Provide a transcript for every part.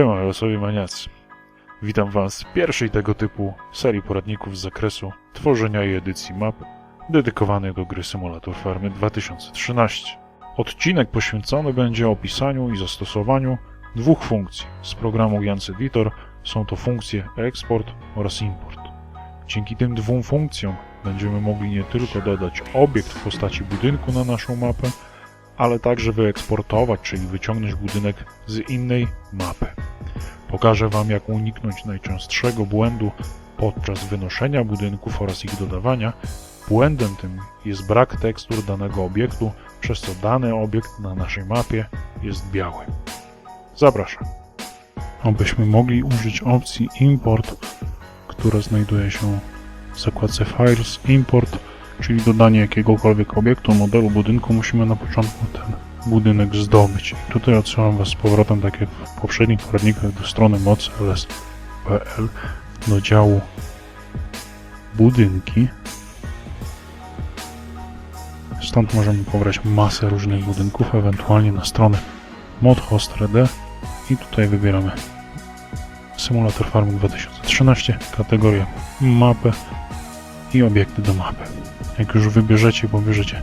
Siema, losowi maniacy. Witam Was w pierwszej tego typu serii poradników z zakresu tworzenia i edycji map dedykowanych do gry Simulator Farmy 2013. Odcinek poświęcony będzie opisaniu i zastosowaniu dwóch funkcji z programu Jans Editor. Są to funkcje export oraz import. Dzięki tym dwóm funkcjom będziemy mogli nie tylko dodać obiekt w postaci budynku na naszą mapę, ale także wyeksportować, czyli wyciągnąć budynek z innej mapy. Pokażę Wam, jak uniknąć najczęstszego błędu podczas wynoszenia budynków oraz ich dodawania. Błędem tym jest brak tekstur danego obiektu, przez co dany obiekt na naszej mapie jest biały. Zapraszam. Abyśmy mogli użyć opcji Import, która znajduje się w zakładce Files Import, czyli dodanie jakiegokolwiek obiektu, modelu budynku, musimy na początku ten budynek zdobyć. Tutaj odsyłam Was z powrotem, tak jak w poprzednich poradnikach, do strony moc.ls.pl do działu budynki. Stąd możemy pobrać masę różnych budynków, ewentualnie na stronę modhost.rd i tutaj wybieramy Simulator Farm 2013, kategoria mapę i obiekty do mapy. Jak już wybierzecie, pobierzecie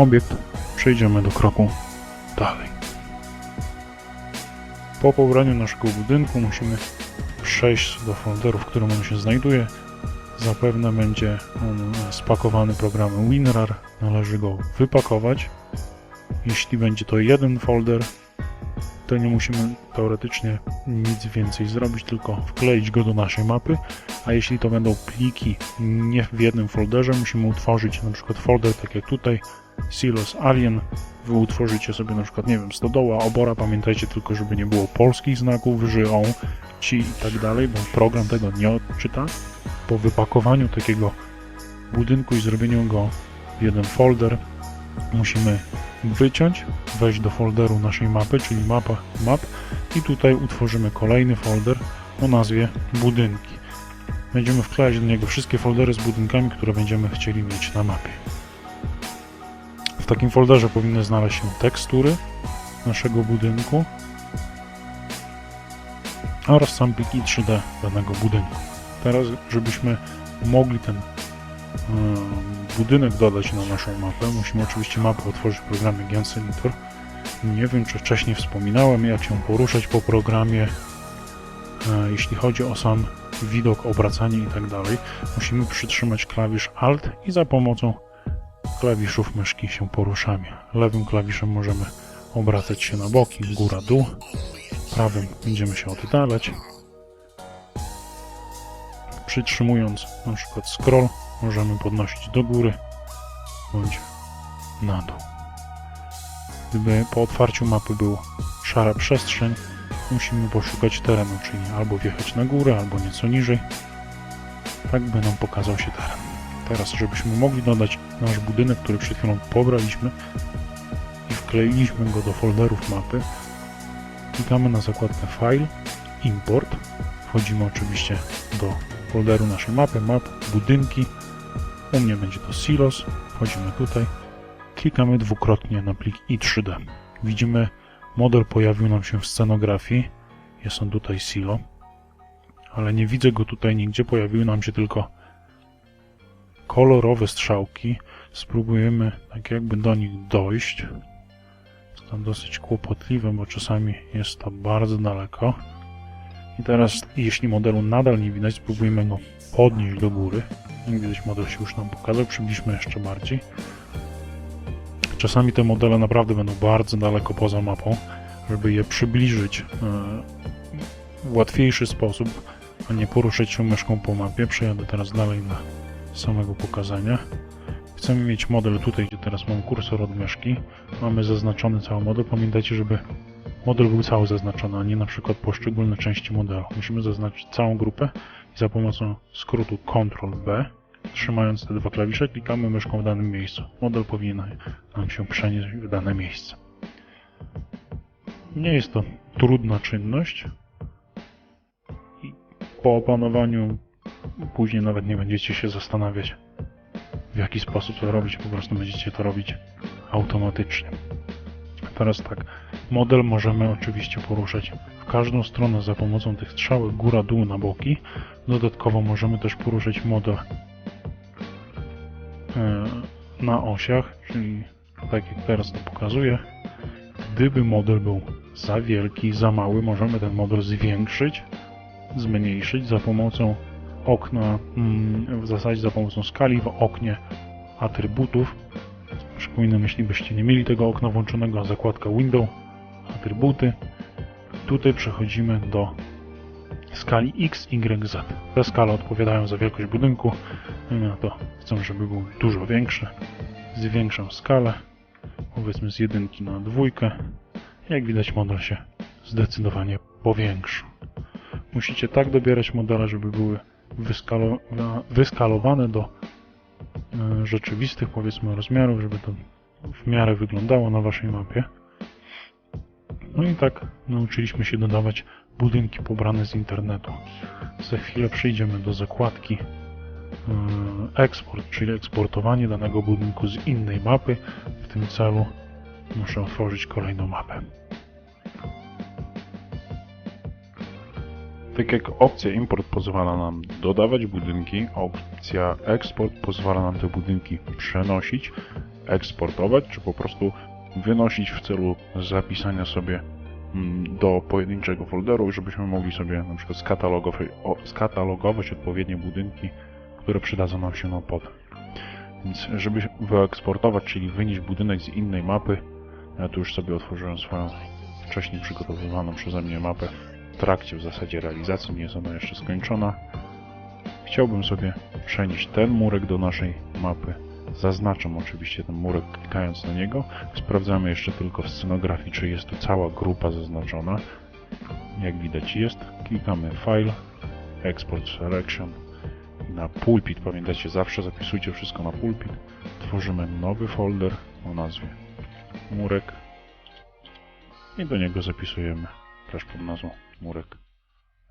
obiekt, przejdziemy do kroku dalej. Po pobraniu naszego budynku musimy przejść do folderu, w którym on się znajduje. Zapewne będzie on spakowany programem WinRAR. Należy go wypakować. Jeśli będzie to jeden folder, to nie musimy teoretycznie nic więcej zrobić, tylko wkleić go do naszej mapy. A jeśli to będą pliki nie w jednym folderze, musimy utworzyć na przykład folder, tak jak tutaj, Silos Alien. Wy utworzycie sobie na przykład, nie wiem, stodoła, obora. Pamiętajcie tylko, żeby nie było polskich znaków, ży, on, ci i tak dalej, bo program tego nie odczyta. Po wypakowaniu takiego budynku i zrobieniu go w jeden folder, musimy wyciąć, wejść do folderu naszej mapy, czyli mapa map i tutaj utworzymy kolejny folder o nazwie budynki. Będziemy wklejać do niego wszystkie foldery z budynkami, które będziemy chcieli mieć na mapie. W takim folderze powinny znaleźć się tekstury naszego budynku oraz sam pliki 3D danego budynku. Teraz, żebyśmy mogli ten budynek dodać na naszą mapę, musimy oczywiście mapę otworzyć w programie Gens Editor. Nie wiem, czy wcześniej wspominałem, jak się poruszać po programie, e, jeśli chodzi o sam widok, obracanie i tak. Musimy przytrzymać klawisz Alt i za pomocą klawiszów myszki się poruszamy. Lewym klawiszem możemy obracać się na boki, góra, dół. Prawym będziemy się oddalać. Przytrzymując na przykład scroll możemy podnosić do góry bądź na dół. Gdyby po otwarciu mapy był szara przestrzeń, musimy poszukać terenu, czyli albo wjechać na górę, albo nieco niżej, tak by nam pokazał się teren. Teraz, żebyśmy mogli dodać nasz budynek, który przed chwilą pobraliśmy i wkleiliśmy go do folderów mapy, klikamy na zakładkę File, Import, wchodzimy oczywiście do folderu naszej mapy, map, budynki, u mnie będzie to Silos, wchodzimy tutaj, klikamy dwukrotnie na plik i3D. Widzimy, model pojawił nam się w scenografii, jest on tutaj Silo, ale nie widzę go tutaj nigdzie, pojawiły nam się tylko kolorowe strzałki. Spróbujemy tak jakby do nich dojść. Jest to dosyć kłopotliwe, bo czasami jest to bardzo daleko. I teraz, jeśli modelu nadal nie widać, spróbujemy go podnieść do góry. Jak widać, model się już nam pokazał. Przybliżmy jeszcze bardziej. Czasami te modele naprawdę będą bardzo daleko poza mapą. Żeby je przybliżyć e, w łatwiejszy sposób, a nie poruszać się myszką po mapie, przejadę teraz dalej dla samego pokazania. Chcemy mieć model tutaj, gdzie teraz mam kursor od myszki. Mamy zaznaczony cały model. Pamiętajcie, żeby model był cały zaznaczony, a nie na przykład poszczególne części modelu. Musimy zaznaczyć całą grupę i za pomocą skrótu Ctrl-B, trzymając te dwa klawisze, klikamy myszką w danym miejscu. Model powinien nam się przenieść w dane miejsce. Nie jest to trudna czynność. I po opanowaniu później nawet nie będziecie się zastanawiać, w jaki sposób to robić, po prostu będziecie to robić automatycznie. Teraz tak, Model możemy oczywiście poruszać w każdą stronę za pomocą tych strzałek góra-dół na boki. Dodatkowo możemy też poruszać model e, na osiach, czyli tak jak teraz to pokazuję. Gdyby model był za wielki, za mały, możemy ten model zwiększyć, zmniejszyć za pomocą okna, mm, w zasadzie za pomocą skali w oknie atrybutów. Przypominam, jeśli byście nie mieli tego okna włączonego, zakładka Window, atrybuty. Tutaj przechodzimy do skali X, Y, Z. Te skale odpowiadają za wielkość budynku. No to chcę, żeby był dużo większy. Zwiększam skalę, powiedzmy z jedynki na dwójkę. Jak widać model się zdecydowanie powiększył. Musicie tak dobierać modele, żeby były wyskalo wyskalowane do e, rzeczywistych powiedzmy rozmiarów, żeby to w miarę wyglądało na waszej mapie. No i tak nauczyliśmy się dodawać budynki pobrane z internetu. Za chwilę przejdziemy do zakładki e, eksport, czyli eksportowanie danego budynku z innej mapy. W tym celu muszę otworzyć kolejną mapę. Tak jak opcja import pozwala nam dodawać budynki, opcja export pozwala nam te budynki przenosić, eksportować, czy po prostu wynosić w celu zapisania sobie mm, do pojedynczego folderu, żebyśmy mogli sobie na przykład skatalogować, o, skatalogować odpowiednie budynki, które przydadzą nam się na pod. Więc żeby wyeksportować, czyli wynieść budynek z innej mapy, ja tu już sobie otworzyłem swoją wcześniej przygotowywaną przeze mnie mapę w trakcie w zasadzie realizacji, nie jest ona jeszcze skończona. Chciałbym sobie przenieść ten murek do naszej mapy. Zaznaczam oczywiście ten murek klikając na niego. Sprawdzamy jeszcze tylko w scenografii, czy jest tu cała grupa zaznaczona. Jak widać jest. Klikamy File, Export Selection na pulpit. Pamiętajcie, zawsze zapisujcie wszystko na pulpit. Tworzymy nowy folder o nazwie murek i do niego zapisujemy też pod nazwą murek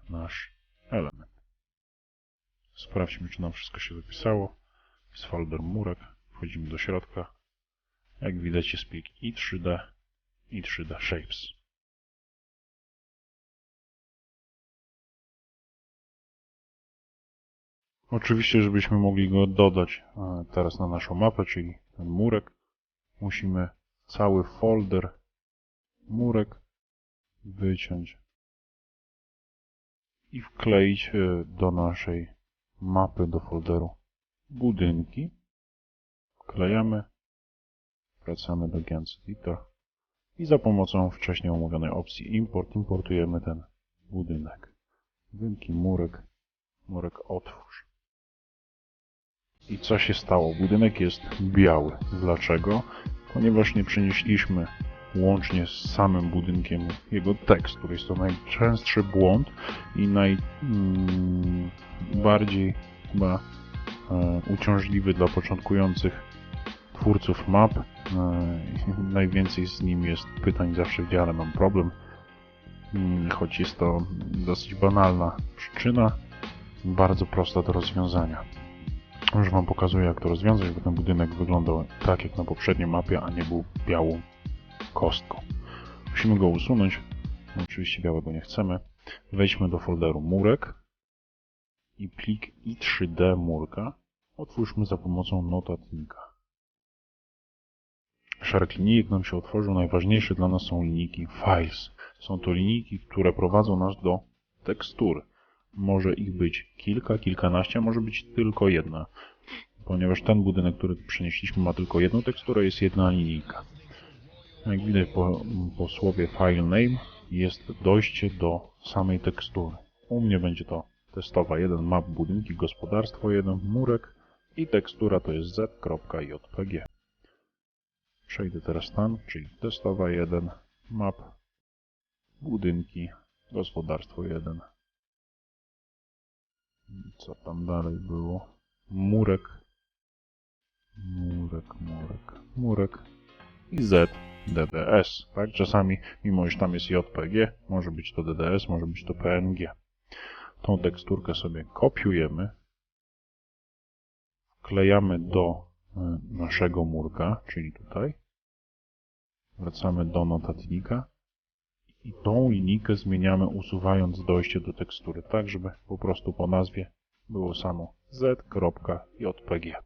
nasz element. Sprawdźmy, czy nam wszystko się zapisało. Jest folder murek. Wchodzimy do środka. Jak widać jest plik i 3D i 3D Shapes. Oczywiście, żebyśmy mogli go dodać e, teraz na naszą mapę, czyli ten murek, musimy cały folder murek wyciąć i wkleić e, do naszej mapy, do folderu budynki. Wklejamy, wracamy do Gens Editor i za pomocą wcześniej omówionej opcji Import importujemy ten budynek. Budynki, murek, murek otwórz. I co się stało? Budynek jest biały. Dlaczego? Ponieważ nie przenieśliśmy łącznie z samym budynkiem jego tekstu. Jest to najczęstszy błąd i najbardziej mm, chyba uciążliwy dla początkujących twórców map. E, najwięcej z nim jest pytań zawsze w dziale mam problem, choć jest to dosyć banalna przyczyna, bardzo prosta do rozwiązania. Już Wam pokazuję jak to rozwiązać, bo ten budynek wyglądał tak jak na poprzedniej mapie, a nie był białą kostką. Musimy go usunąć. Oczywiście białego nie chcemy. Wejdźmy do folderu murek i plik i3D murka otwórzmy za pomocą notatnika. Szereg linijek nam się otworzył. Najważniejsze dla nas są linijki Files. Są to linijki, które prowadzą nas do tekstury. Może ich być kilka, kilkanaście, może być tylko jedna. Ponieważ ten budynek, który przenieśliśmy ma tylko jedną teksturę, jest jedna linijka. Jak widać po, po słowie file name jest dojście do samej tekstury. U mnie będzie to testowa 1 map budynki, gospodarstwo 1 murek i tekstura to jest z.jpg. Przejdę teraz stan, czyli testowa 1 map budynki, gospodarstwo 1. Co tam dalej było? Murek, murek, murek, murek i Z DDS, tak? Czasami, mimo iż tam jest JPG, może być to DDS, może być to PNG. Tą teksturkę sobie kopiujemy, wklejamy do e, naszego murka, czyli tutaj. Wracamy do notatnika I tą linijkę zmieniamy usuwając dojście do tekstury, tak żeby po prostu po nazwie było samo z.jpg.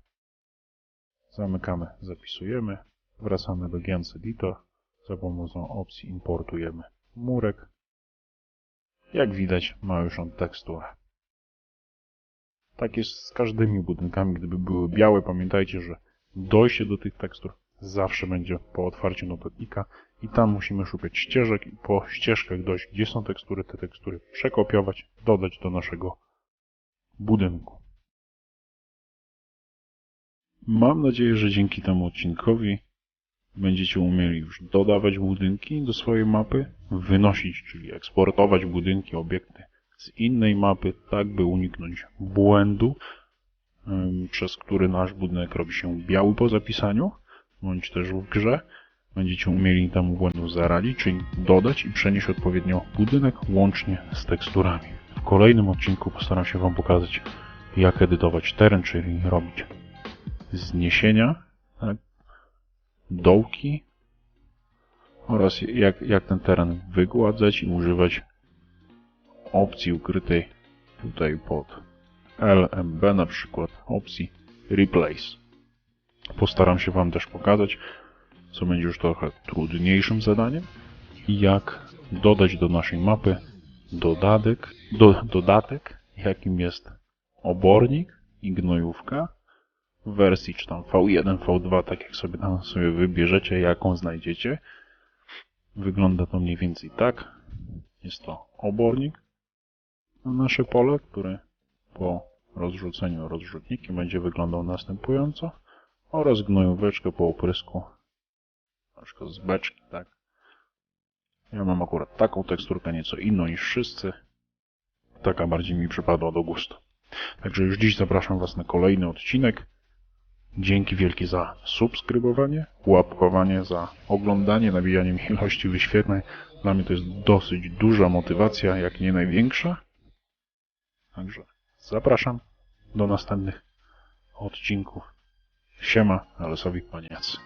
Zamykamy, zapisujemy, wracamy do Gens Editor, za pomocą opcji importujemy murek. Jak widać ma już on teksturę. Tak jest z każdymi budynkami. Gdyby były białe, pamiętajcie, że dojście do tych tekstur zawsze będzie po otwarciu notatnika i tam musimy szukać ścieżek i po ścieżkach dojść, gdzie są tekstury, te tekstury przekopiować, dodać do naszego budynku. Mam nadzieję, że dzięki temu odcinkowi będziecie umieli już dodawać budynki do swojej mapy, wynosić, czyli eksportować budynki, obiekty z innej mapy, tak by uniknąć błędu, przez który nasz budynek robi się biały po zapisaniu, bądź też w grze. Będziecie umieli temu błędu zaradzić, czyli dodać i przenieść odpowiednio budynek łącznie z teksturami. W kolejnym odcinku postaram się Wam pokazać, jak edytować teren, czyli robić zniesienia, tak, dołki oraz jak, jak ten teren wygładzać i używać opcji ukrytej tutaj pod LMB, na przykład opcji Replace. Postaram się Wam też pokazać, co będzie już trochę trudniejszym zadaniem, jak dodać do naszej mapy dodatek, do, dodatek jakim jest obornik i gnojówka w wersji czy tam V1, V2, tak jak sobie tam sobie wybierzecie, jaką znajdziecie. Wygląda to mniej więcej tak. Jest to obornik na nasze pole, który po rozrzuceniu rozrzutnikiem będzie wyglądał następująco oraz gnojóweczkę po oprysku na przykład z beczki, tak. Ja mam akurat taką teksturkę, nieco inną niż wszyscy. Taka bardziej mi przypadła do gustu. Także już dziś zapraszam Was na kolejny odcinek. Dzięki wielkie za subskrybowanie, łapkowanie, za oglądanie, nabijanie mi ilości wyświetleń. Dla mnie to jest dosyć duża motywacja, jak nie największa. Także zapraszam do następnych odcinków. Siema, Alesowik Paniac.